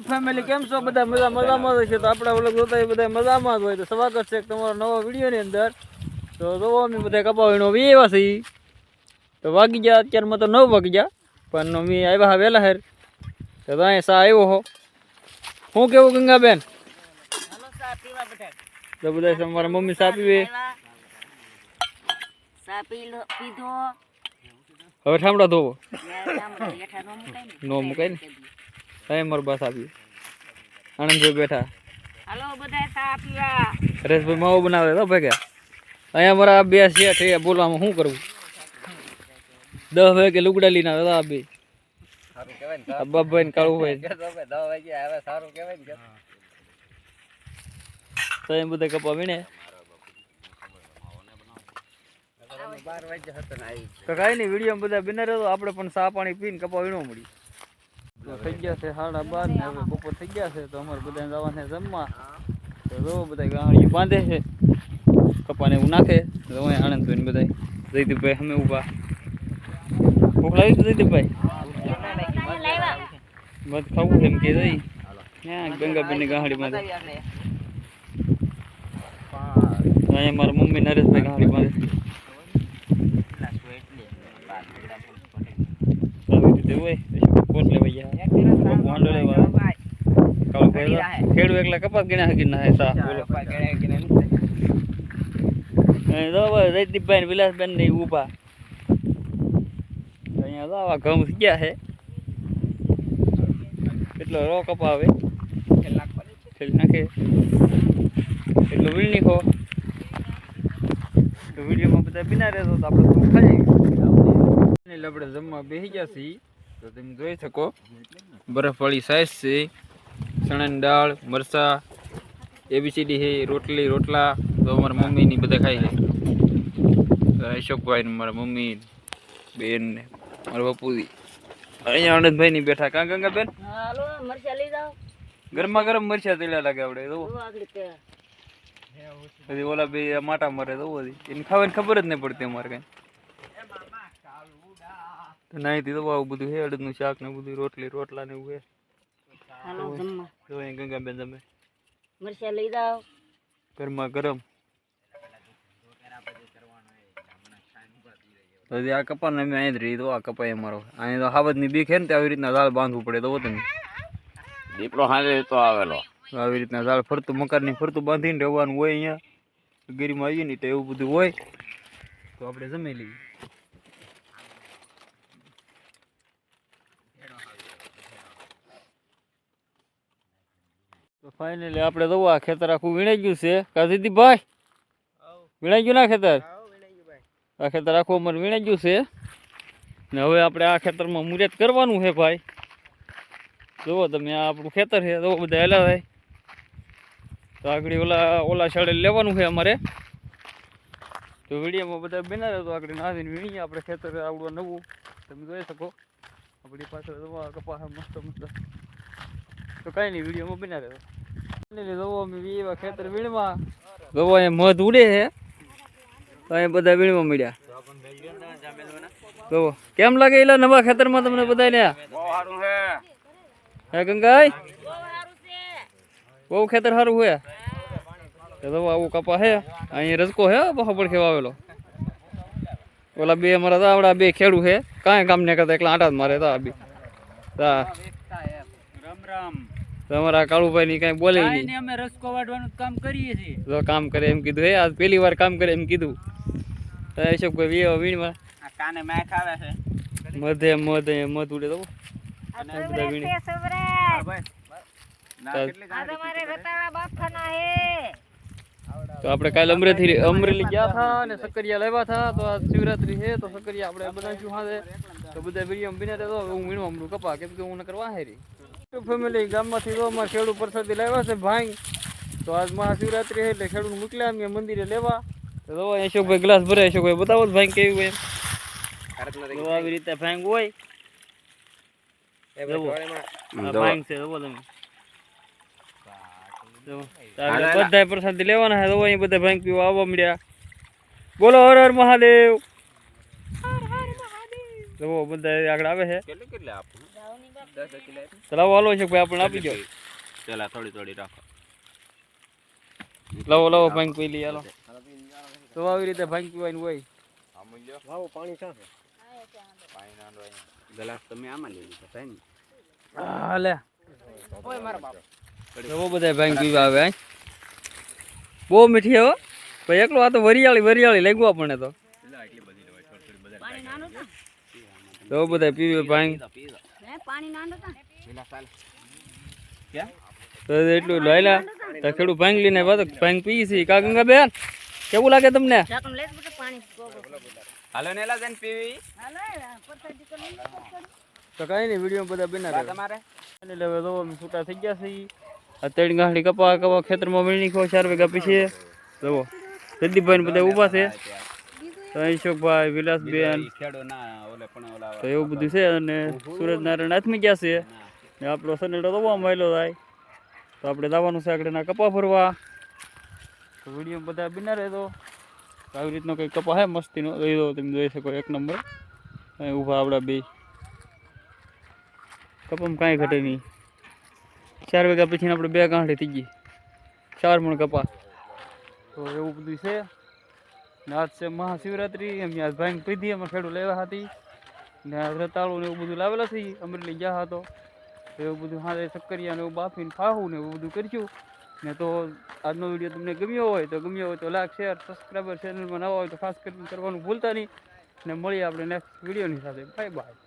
Family કેમ છો? બધા મજા મજામાં છે. તો આપણા ઓલગ જોતા હોય બધા મજામાં જ હોય. તો સ્વાગત છે તમારો નવો વિડીયોની અંદર. તો જોવો અમે બધા કપાવીનો વી આવ્યા છે તો વાગી ગયા. અત્યારમાં તો નવ વાગી ગયા. પણ અમે આવ્યા હા વહેલા હેર તો અહીં સા આવ્યો હો. શું કેવું ગંગાબેન? તો બધા તમારા મમ્મી સા પીવે? હવે ઠામડા ધોવો. નો મુકાય ને? નો મુકાય ને હવે મારો બસ આપીએ આણંદભાઈ બેઠા. હાલો બધા ચા પીવા. હરેશભાઈ માવો બનાવે તો ભેગા. અહીંયા મારા બે શેઠ છે બોલવામાં શું કરવું? દસ વાગે લુગડા લઈને આવે તો આ બે. આ બાપભાઈ સારું કહેવાય તો એમ બધા કપા વીણે. તો કાંઈ નહીં વીડિયો બધા બિના રહ્યો આપણે પણ સા પાણી પીને કપા વીણવા મળી થઈ ગયા છે સાડા બાર ને હવે બપોર થઈ ગયા છે, તો અમારે બધા જવાને જમવા. તો જો બધા ગાંહડીઓ બાંધે છે. કપાને એવું નાખે. તો અહીંયા આનંદભાઈ ને બધા જયદીપભાઈ અમે ઊભા. ભૂખ છે જયદીપભાઈ? મત ખાવું કે જઈ. ગાંહડી બાંધે? અહીંયા મારા મમ્મી નરેશભાઈ ગાંહડી બાંધે આવી રીતે હોય કોટ લેવા ગયા વાંડો લેવા. કાળુભાઈ તો ખેડુ એકલા કપાસ ગણ્યા હકી ના? સા બોલો અહીં તો હવે જયદીપભાઈ ને વિલાસબેન ને ઊભા. અહીંયા તો આવા ઘઉં ગયા છે એટલો રો કપાવે? ખેલ નાખે. એટલો વીણી ખો તો વિડીયોમાં બધા બિના રહેતો તો આપણે લબડે ખાઈ. એટલે આપણે જમવા બેસી ગયા છીએ. તો તમે જોઈ શકો બરફવાળી સાઈઝ છે ચણાની દાળ મરચા એબીસીડી છે રોટલી રોટલા તો અમારા મમ્મીની બધા ખાય છે. અશોકભાઈ ને મારા મમ્મી બેન ને મારા બાપુજી. અહીંયા આનંદભાઈ ની બેઠા. કાં ગંગા બેન ગરમા ગરમ મરચા તેલા લાગે આપણે તો પછી ઓલા બે માટા મારે તો એને ખાવાની ખબર જ નહીં પડતી અમારે કઈ. તો નાહીથી તો આવું બધું હે અડદનું શાક ને બધું રોટલી રોટલા ને એવું જમવા. તો અહીંયા ગંગાબેન તમે મરચા લઈ જાઓ. ગરમા ગરમ. તો આ કપા ને અમે અહીં જ રહી તો આ કપાય અમારો. અહીં તો હાવજની બીક હે ને તે આવી રીતના ઝાડ બાંધવું પડે તો તમે દીપડો હાલે તો આવેલો. આવી રીતના ઝાડ ફરતું મકાનની ફરતું બાંધીને રહેવાનું હોય અહીંયા. ગરીમાં આવીએ ને તો એવું બધું હોય. તો આપણે જમી લઈએ. ફાઇનલી આપણે તો આ ખેતર આખું વીણાઈ ગયું છે. કાધીથી ભાઈ? વીણાઈ ગયું ના ખેતર? આ ખેતર આખું અમારે વીણાઈ ગયું છે. ને હવે આપણે આ ખેતરમાં મુરત કરવાનું છે ભાઈ. જુઓ તમે આ આપણું ખેતર છે. તો બધા હેલા થાય. તો આગળ ઓલા ઓલા શાળે લેવાનું છે અમારે. તો વિડીયોમાં બધા બના રહે તો આગળ નાખીને વીણીએ આપણે ખેતર આવડું નવું. તમે જોઈ શકો. આપણી પાછળ જોવા કપાસ મસ્ત મસ્ત. તો કાંઈ નહીં વિડીયોમાં બના ખેતર વીણવા. જોવો અહીંયા મધ ઉડે છે. તો અહીંયા બધા વીણવા મળ્યા. જોવો કેમ લાગે એલા નવા ખેતરમાં તમને સારું છે. હે ગંગાઈ? બહુ ખેતર સારું હોય તો આવું કપા હે અહીંયા રજકો હે બહુ ખેવા આવેલો. ઓલા બે અમારા તો આવડા બે ખેડૂ હે કાંઈ કામ નહીં કરતા એકલા આટા જ મારે તો બી. તા. રામ રામ. તમારા કાળુભાઈ ની કઈ બોલે નહીં અમે રસ્કો વાટવાનું કામ કરીએ છીએ. જો કામ કરે એમ કીધું હે આજ પહેલી વાર કામ કરે એમ કીધું. તો અશોકભાઈ વીઓ વીણમાં આ કાને મેચ આવે છે. મધે મધ મધ ઉડે તો. બધા વીણી. ના કેટલી આ તમારે રતાળા બાફાના હે. તો આપણે કાલે અમરેથી અમરેલી ગયા હતા અને સકરિયા લાવ્યા હતા તો આ શિવરાત્રી છે તો સકરિયા આપણે બનાવીશું હાથે તો બધા વીડિયો બિના તો હું વીણવા અમરું કપા કેમ કે હું કરવા વાહેરી ફેમિલી ગામમાંથી તો અમારે ખેડૂત પ્રસાદી લાવ્યા છે ભાઈ. તો આજ મહાશિવરાત્રિ છે એટલે ખેડૂત મોકલ્યા અમે મંદિરે લેવા. તો અશોકભાઈ ગ્લાસ ભરે અશોકભાઈ બતાવો ભાઈ કેવું હોય એમ આવી રીતે ભાંગ હોય. ભાંગ છે જુઓ તમે. જુઓ. તો આપણે બધાય પ્રસાદી લેવાના છે બધા ભાંગ પીવા આવવા મળ્યા. બોલો હર હર મહાદેવ. જુઓ બધા આગળ આવે છે. કેટલી કેટલી આપું? લાવો હાલો છે ભાઈ આપણે આપી દો. પેલા થોડી થોડી રાખો. લાવો લાવો ભાંગ પી લઈ હાલો. તો આવી રીતે ભાંગ પીવાની હોય. ગ્લાસ તમે આમાં લઈ લીધો ભાઈ ને? હાલે બહુ બધા ભાંગ પીવા આવે બહુ મીઠી હો. ભાઈ એકલો આ તો વરિયાળી વરિયાળી લાગ્યું આપણને તો. પાણી નાનું તા બહુ બધા પીવે ભાંગ. હે પાણી નાનું તા તો એટલું લાયલા તો ખેડૂત ભાંગ લઈને વાત ભાંગ પી છે. કા ગંગા બેન કેવું લાગે તમને. હાલો ને પીવી. તો કાંઈ નહીં વીડિયો બધા બના તમારે? એટલે હવે તો છૂટા થઈ ગયા છે આ ત્રણ કપા કપા ખેતરમાં વીણી ખો ચાર વાગ્યા પછી. જવો જગદીપભાઈ બધા ઊભા છે. તો અશોકભાઈ વિલાસબેન? તો એવું બધું છે અને સુરજ નારાયણ હાથમી ગયા છે. ને. આપણો સનેડો બહુ માયલો થાય. તો આપણે જવાનું છે આગળના કપા ફરવા તો વીડિયો બધા બિના રહેતો તો આવી રીતનો કંઈક કપા હે મસ્તીનો? એ દો તમે જોઈ શકો એક નંબર. અહીં ઊભા આપણા બે. કપામાં કાંઈ ઘટે નહીં. ચાર વાગ્યા પછી આપણે બે કાંઠે થઈ ગઈ. ચાર મણ કપા. તો એવું બધું છે. ને આજ છે મહાશિવરાત્રિ, એમ આજ ભાઈ પીધી અમે ખેડૂત લેવા હતી. ને રતાળું ને એવું બધું લાવેલા છે અમરેલી ગયા હતો. એવું બધું હાથે શક્કરિયા ને એવું બાફીને ખાવું ને એવું બધું કરીશું. ને તો આજનો વીડિયો તમને ગમ્યો હોય તો ગમ્યો હોય તો લાઈક, શેર, સબસ્ક્રાઈબર, ચેનલમાં નવા હોય તો ખાસ કરીને કરવાનું ભૂલતા નહીં. ને મળીએ આપણે નેક્સ્ટ વિડીયોની સાથે. Bye bye